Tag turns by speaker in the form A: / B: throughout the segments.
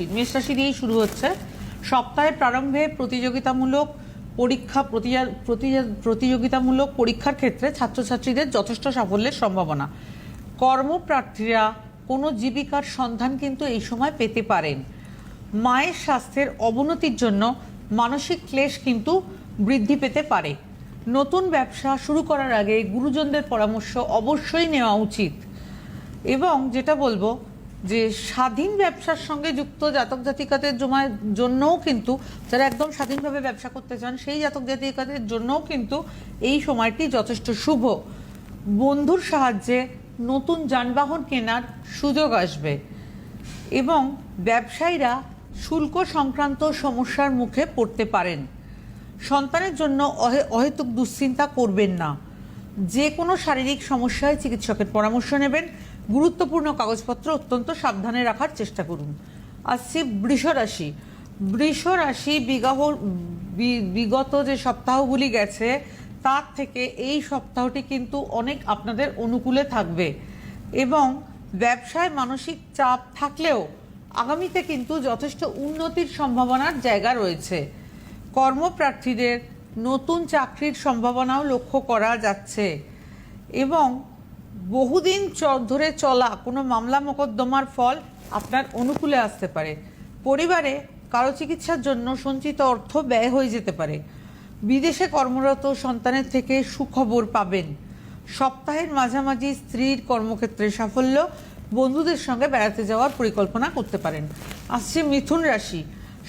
A: মেষ রাশি দিয়েই শুরু হচ্ছে। সপ্তাহের প্রারম্ভে প্রতিযোগিতামূলক পরীক্ষা, প্রতিযা- প্রতিযা- প্রতিযোগিতামূলক পরীক্ষার ক্ষেত্রে ছাত্রছাত্রীদের যথেষ্ট সাফল্যের সম্ভাবনা। কর্মপ্রার্থীরা কোনো জীবিকার সন্ধান কিন্তু এই সময় পেতে পারেন। মায়ের স্বাস্থ্যের অবনতির জন্য মানসিক ক্লেশ কিন্তু বৃদ্ধি পেতে পারে। নতুন ব্যবসা শুরু করার আগে গুরুজনদের পরামর্শ অবশ্যই নেওয়া উচিত। এবং যেটা বলব যে স্বাধীন ব্যবসার সঙ্গে যুক্ত জাতক জাতিকাদের জন্যও কিন্তু যারা একদম স্বাধীনভাবে ব্যবসা করতে চান, সেই জাতক জাতিকাদের জন্যও কিন্তু এই সময়টি যথেষ্ট শুভ। বন্ধুর সাহায্যে নতুন যানবাহন কেনার সুযোগ আসবে এবং ব্যবসায়ীরা শুল্ক সংক্রান্ত সমস্যার মুখে পড়তে পারেন। সন্তানের জন্য অহে- অহেতুক দুশ্চিন্তা করবেন না। যে কোনো শারীরিক সমস্যায় চিকিৎসকের পরামর্শ নেবেন। গুরুত্বপূর্ণ কাগজপত্র অত্যন্ত সাবধানে রাখার চেষ্টা করুন। আসছে বৃষ রাশি। বৃষ রাশি বিগাহ বিগত যে সপ্তাহগুলি গেছে, তার থেকে এই সপ্তাহটি কিন্তু অনেক আপনাদের অনুকূলে থাকবে। এবং ব্যবসায় মানসিক চাপ থাকলেও আগামীতে কিন্তু যথেষ্ট উন্নতির সম্ভাবনার জায়গা রয়েছে। কর্মপ্রার্থীদের নতুন চাকরির সম্ভাবনাও লক্ষ্য করা যাচ্ছে। এবং বহুদিন ধরে চলা কোনো মামলা মোকদ্দমার ফল আপনার অনুকূলে আসতে পারে। পরিবারে কারও চিকিৎসার জন্য সঞ্চিত অর্থ ব্যয় হয়ে যেতে পারে। বিদেশে কর্মরত সন্তানের থেকে সুখবর পাবেন। সপ্তাহের মাঝামাঝি স্ত্রীর কর্মক্ষেত্রে সাফল্য, বন্ধুদের সঙ্গে বেড়াতে যাওয়ার পরিকল্পনা করতে পারেন। আসছে মিথুন রাশি।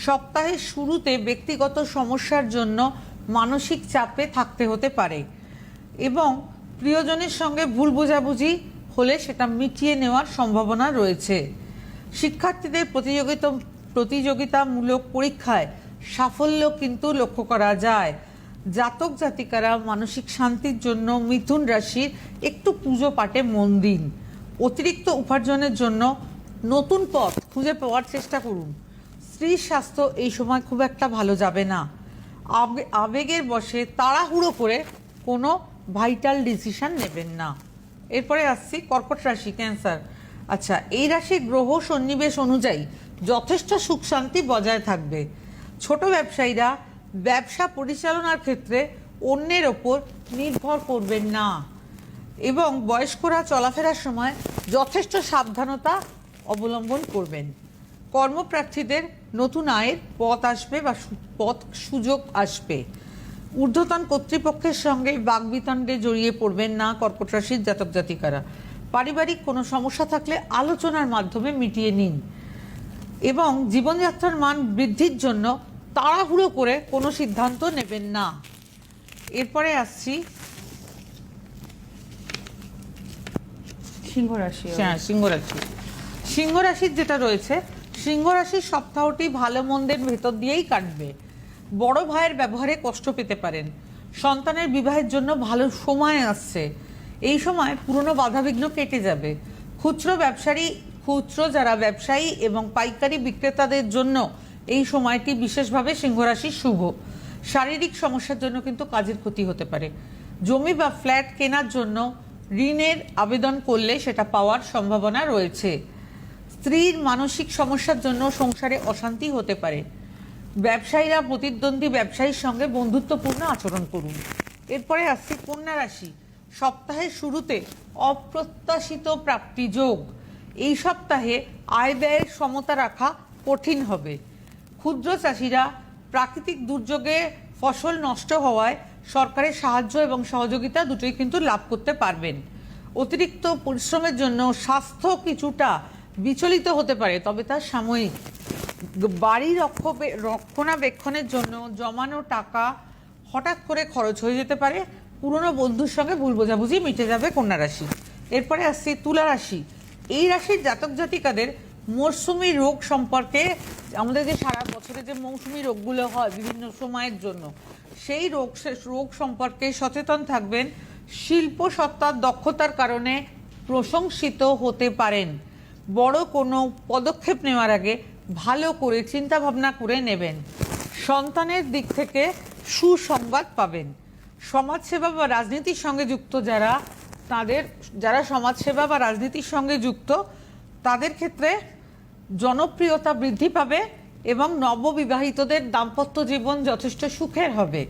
A: সপ্তাহের শুরুতে ব্যক্তিগত সমস্যার জন্য মানসিক চাপে থাকতে হতে পারে এবং প্রিয়জনের সঙ্গে ভুল বোঝাবুঝি হলে সেটা মিটিয়ে নেওয়ার সম্ভাবনা রয়েছে। শিক্ষার্থীদের প্রতিযোগিতা প্রতিযোগিতামূলক পরীক্ষায় সাফল্য কিন্তু লক্ষ্য করা যায়। জাতক জাতিকারা মানসিক শান্তির জন্য মিথুন রাশির একটু পুজো পাঠে মন দিন। অতিরিক্ত উপার্জনের জন্য নতুন পথ খুঁজে পাওয়ার চেষ্টা করুন। স্ত্রীর স্বাস্থ্য এই সময় খুব একটা ভালো যাবে না। আবে- আবেগের বশে তাড়াহুড়ো করে কোনো ভাইটাল ডিসিশন নেবেন না। এরপরে আসছি কর্কট রাশি ক্যান্সার আচ্ছা এই রাশির গ্রহ সন্নিবেশ অনুযায়ী যথেষ্ট সুখ শান্তি বজায় থাকবে। ছোট ব্যবসায়ীরা ব্যবসা পরিচালনার ক্ষেত্রে অন্যের ওপর নির্ভর করবেন না। এবং বয়স্করা চলাফেরার সময় যথেষ্ট সাবধানতা অবলম্বন করবেন। কর্মপ্রার্থীদের নতুন আয়ের পথ আসবে বা পথ সুযোগ আসবে। ঊর্ধ্বতন কর্তৃপক্ষের সঙ্গে বাগবিতণ্ডে জড়িয়ে পড়বেন না কর্কট রাশির জাতক জাতিকারা। পারিবারিক কোনো সমস্যা থাকলে আলোচনার মাধ্যমে মিটিয়ে নিন। এবং জীবনযাত্রার মান বৃদ্ধির জন্য তাড়াহুড়ো করে কোনো সিদ্ধান্ত নেবেন না। এরপরে আসছি
B: সিংহ রাশি
A: হ্যাঁ সিংহ রাশি। সিংহ রাশির যেটা রয়েছে সিংহ রাশির সপ্তাহটি ভালো মন্দের ভেতর দিয়েই কাটবে। বড় ভাইয়ের ব্যবহারে কষ্ট পেতে পারেন। সন্তানের বিবাহের জন্য ভালো সময় আসছে। এই সময় পুরনো বাধাবিঘ্ন কেটে যাবে। খুচরো ব্যবসায়ী, খুচরো যারা ব্যবসায়ী এবং পাইকারি বিক্রেতাদের জন্য এই সময়টি বিশেষভাবে সিংহ রাশির শুভ। শারীরিক সমস্যার জন্য কিন্তু কাজের ক্ষতি হতে পারে। জমি বা ফ্ল্যাট কেনার জন্য ঋণের আবেদন করলে সেটা পাওয়ার সম্ভাবনা রয়েছে। স্ত্রীর মানসিক সমস্যার জন্য সংসারে অশান্তি হতে পারে। ব্যবসায়ীরা প্রতিদ্বন্দ্বী ব্যবসায়ীর সঙ্গে বন্ধুত্বপূর্ণ আচরণ করুন। এরপরে আসছে কন্যা রাশি। সপ্তাহের শুরুতে অপ্রত্যাশিত প্রাপ্তি যোগ। এই সপ্তাহে আয় ব্যয়ের সমতা রাখা কঠিন হবে। ক্ষুদ্র চাষিরা প্রাকৃতিক দুর্যোগে ফসল নষ্ট হওয়ায় সরকারের সাহায্য এবং সহযোগিতা দুটোই কিন্তু লাভ করতে পারবেন। অতিরিক্ত পরিশ্রমের জন্য স্বাস্থ্য কিছুটা বিচলিত হতে পারে, তবে তা সাময়িক। বাড়ি রক্ষ- রক্ষণাবেক্ষণের জন্য জমানো টাকা হঠাৎ করে খরচ হয়ে যেতে পারে। পুরনো বন্ধুর সঙ্গে ভুল বোঝাবুঝি মিটে যাবে কন্যা রাশি। এরপরে আসছি তুলা রাশি। এই রাশির জাতক জাতিকাদের মরশুমি রোগ সম্পর্কে আমাদের যে সারা বছরে যে মৌসুমি রোগগুলো হয় বিভিন্ন সময়ের জন্য, সেই রোগ রোগ সম্পর্কে সচেতন থাকবেন। শিল্প সত্তার দক্ষতার কারণে প্রশংসিত হতে পারেন। বড় কোনো পদক্ষেপ নেওয়ার আগে ভালো করে চিন্তা ভাবনা করে নেবেন। সন্তানের দিক থেকে সুসংবাদ পাবেন। সমাজসেবা বা রাজনীতির সঙ্গে যুক্ত যারা, তাদের, যারা সমাজসেবা বা রাজনীতির সঙ্গে যুক্ত, তাদের ক্ষেত্রে জনপ্রিয়তা বৃদ্ধি পাবে এবং নববিবাহিতদের দাম্পত্য জীবন যথেষ্ট সুখের হবে।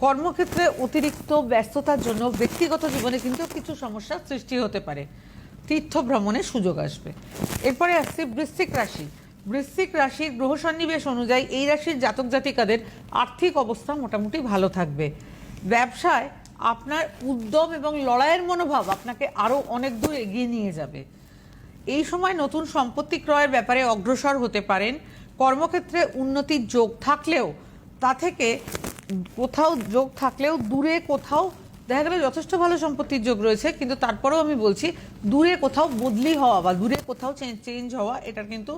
A: কর্মক্ষেত্রে অতিরিক্ত ব্যস্ততার জন্য ব্যক্তিগত জীবনে কিন্তু কিছু সমস্যার সৃষ্টি হতে পারে। তীর্থ ভ্রমণের সুযোগ আসবে। এরপরে আসছে বৃশ্চিক রাশি। বৃশ্চিক রাশির গ্রহ সন্নিবেশ অনুযায়ী এই রাশির জাতক জাতিকাদের আর্থিক অবস্থা মোটামুটি ভালো থাকবে। ব্যবসায় আপনার উদ্যম এবং লড়াইয়ের মনোভাব আপনাকে আরও অনেক দূর এগিয়ে নিয়ে যাবে। এই সময় নতুন সম্পত্তি ক্রয়ের ব্যাপারে অগ্রসর হতে পারেন। কর্মক্ষেত্রে উন্নতির যোগ থাকলেও তা থেকে কোথাও যোগ থাকলেও দূরে কোথাও দেখা গেল যথেষ্ট ভালো সম্পত্তির যোগ রয়েছে, কিন্তু তারপরেও আমি বলছি, দূরে কোথাও বদলি হওয়া বা দূরে কোথাও চেঞ্জ হওয়া, এটার কিন্তু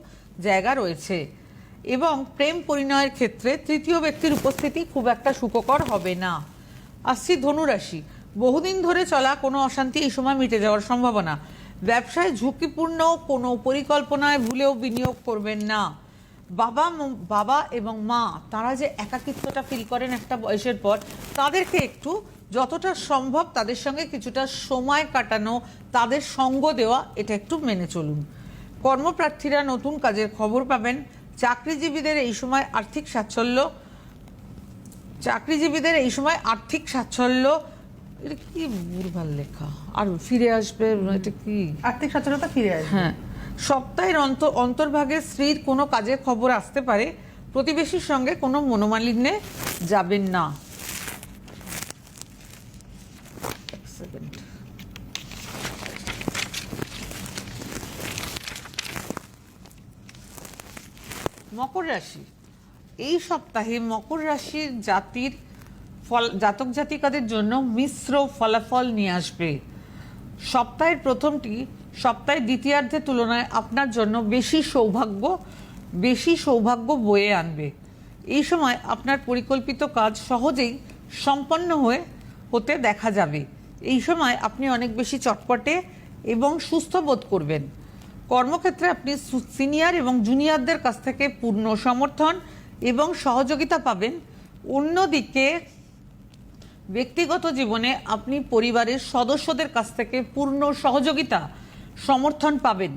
A: জায়গা রয়েছে। এবং প্রেম পরিণয়ের ক্ষেত্রে তৃতীয় ব্যক্তির উপস্থিতি খুব একটা সুখকর হবে না। আসছি ধনুরাশি। বহুদিন ধরে চলা কোনো অশান্তি এই সময় মিটে যাওয়ার সম্ভাবনা। ব্যবসায় ঝুঁকিপূর্ণ, কোনো পরিকল্পনায় ভুলেও বিনিয়োগ করবেন না। বাবা বাবা এবং মা, তারা যে একাকিত্বটা ফিল করেন একটা বয়সের পর, তাদেরকে একটু যতটা সম্ভব তাদের সঙ্গে কিছুটা সময় কাটানো তাদের সঙ্গ দেওয়া এটা একটু মেনে চলুন। কর্মপ্রার্থীরা নতুন কাজের খবর পাবেন। চাকরিজীবীদের এই সময় আর্থিক সাচ্ছল্য। চাকরিজীবীদের এই সময় আর্থিক সাচ্ছল্য। এটা কি ভুলভাল লেখা? আর ফিরে আসবে এটা কি?
B: আর্থিক সচ্ছলতা ফিরে আসবে।
A: হ্যাঁ। সপ্তাহের অন্ত অন্তর্ভাগে স্ত্রীর কোনো কাজের খবর আসতে পারে। প্রতিবেশীর সঙ্গে কোনো মনোমালিন্যে যাবেন না। Second। মকর রাশি। এই সপ্তাহে মকর রাশির জাতির ফল, জাতক জাতিকাদের জন্য মিশ্র ফলাফল নিয়ে আসবে। সপ্তাহের প্রথমটি, সপ্তাহের দ্বিতীয়ার্ধের তুলনায় আপনার জন্য বেশি সৌভাগ্য বেশি সৌভাগ্য বয়ে আনবে। এই সময় আপনার পরিকল্পিত কাজ সহজেই সম্পন্ন হয়ে, হতে দেখা যাবে। এই সময় আপনি অনেক বেশি চটপটে এবং সুস্থ বোধ করবেন। কর্মক্ষেত্রে আপনি সিনিয়র এবং জুনিয়রদের কাছ থেকে পূর্ণ সমর্থন এবং সহযোগিতা পাবেন। অন্যদিকে ব্যক্তিগত জীবনে আপনি পরিবারের সদস্যদের কাছ থেকে পূর্ণ সহযোগিতা, সমর্থন পাবেন।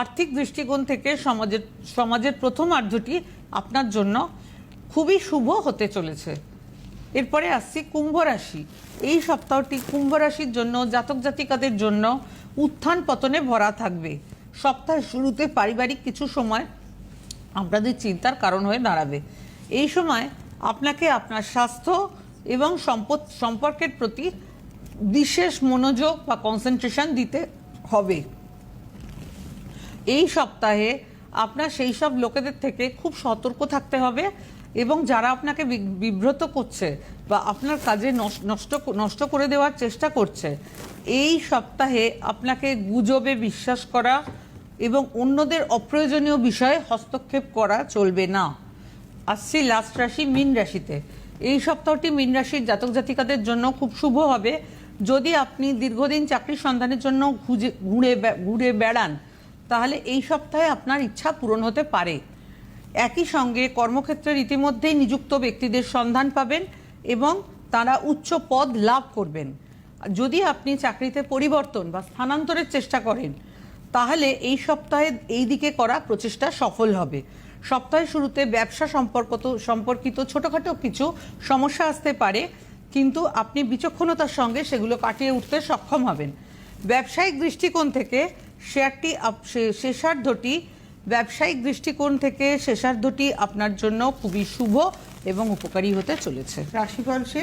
A: আর্থিক দৃষ্টিকোণ থেকে সমাজের সমাজের প্রথমার্ধটি আপনার জন্য খুবই শুভ হতে চলেছে। এরপরে আসছি কুম্ভ রাশি। এই সপ্তাহটি কুম্ভ রাশির জন্য, জাতক জাতিকাদের জন্য উত্থান পতনে ভরা থাকবে। সপ্তাহের শুরুতে পারিবারিক কিছু সময় আপনাদের চিন্তার কারণ হয়ে দাঁড়াবে। এই সময় আপনাকে আপনার স্বাস্থ্য এবং সম্পদ, সম্পর্কের প্রতি বিশেষ মনোযোগ বা কনসেন্ট্রেশন দিতে হবে। এই সপ্তাহে আপনার সেই সব লোকেদের থেকে খুব সতর্ক থাকতে হবে। এবং যারা আপনাকে বিব্রত করছে বা আপনার কাজে নষ্ট নষ্ট করে দেওয়ার চেষ্টা করছে, এই সপ্তাহে আপনাকে গুজবে বিশ্বাস করা এবং অন্যদের অপ্রয়োজনীয় বিষয়ে হস্তক্ষেপ করা চলবে না। আসছি লাস্ট রাশি, মীন রাশিতে। এই সপ্তাহটি মীন রাশির জাতক জাতিকাদের জন্য খুব শুভ হবে। যদি আপনি দীর্ঘদিন চাকরির সন্ধানের জন্য ঘুরে ঘুরে বেড়ান, তাহলে এই সপ্তাহে আপনার ইচ্ছা পূরণ হতে পারে। একই সঙ্গে কর্মক্ষেত্রের ইতিমধ্যেই নিযুক্ত ব্যক্তিদের সন্ধান পাবেন এবং তারা উচ্চ পদ লাভ করবেন। যদি আপনি চাকরিতে পরিবর্তন বা স্থানান্তরের চেষ্টা করেন, তাহলে এই সপ্তাহে এই দিকে করা প্রচেষ্টা সফল হবে। সপ্তাহের শুরুতে ব্যবসা সম্পর্কত, সম্পর্কিত ছোটোখাটো কিছু সমস্যা আসতে পারে, কিন্তু আপনি বিচক্ষণতার সঙ্গে সেগুলো কাটিয়ে উঠতে সক্ষম হবেন। ব্যবসায়িক দৃষ্টিকোণ থেকে শেয়ারটি শেষার্ধটি ব্যবসায়িক দৃষ্টিকোণ থেকে শেষার্ধটি আপনার জন্য খুবই শুভ এবং উপকারী হতে চলেছে।
B: রাশিফল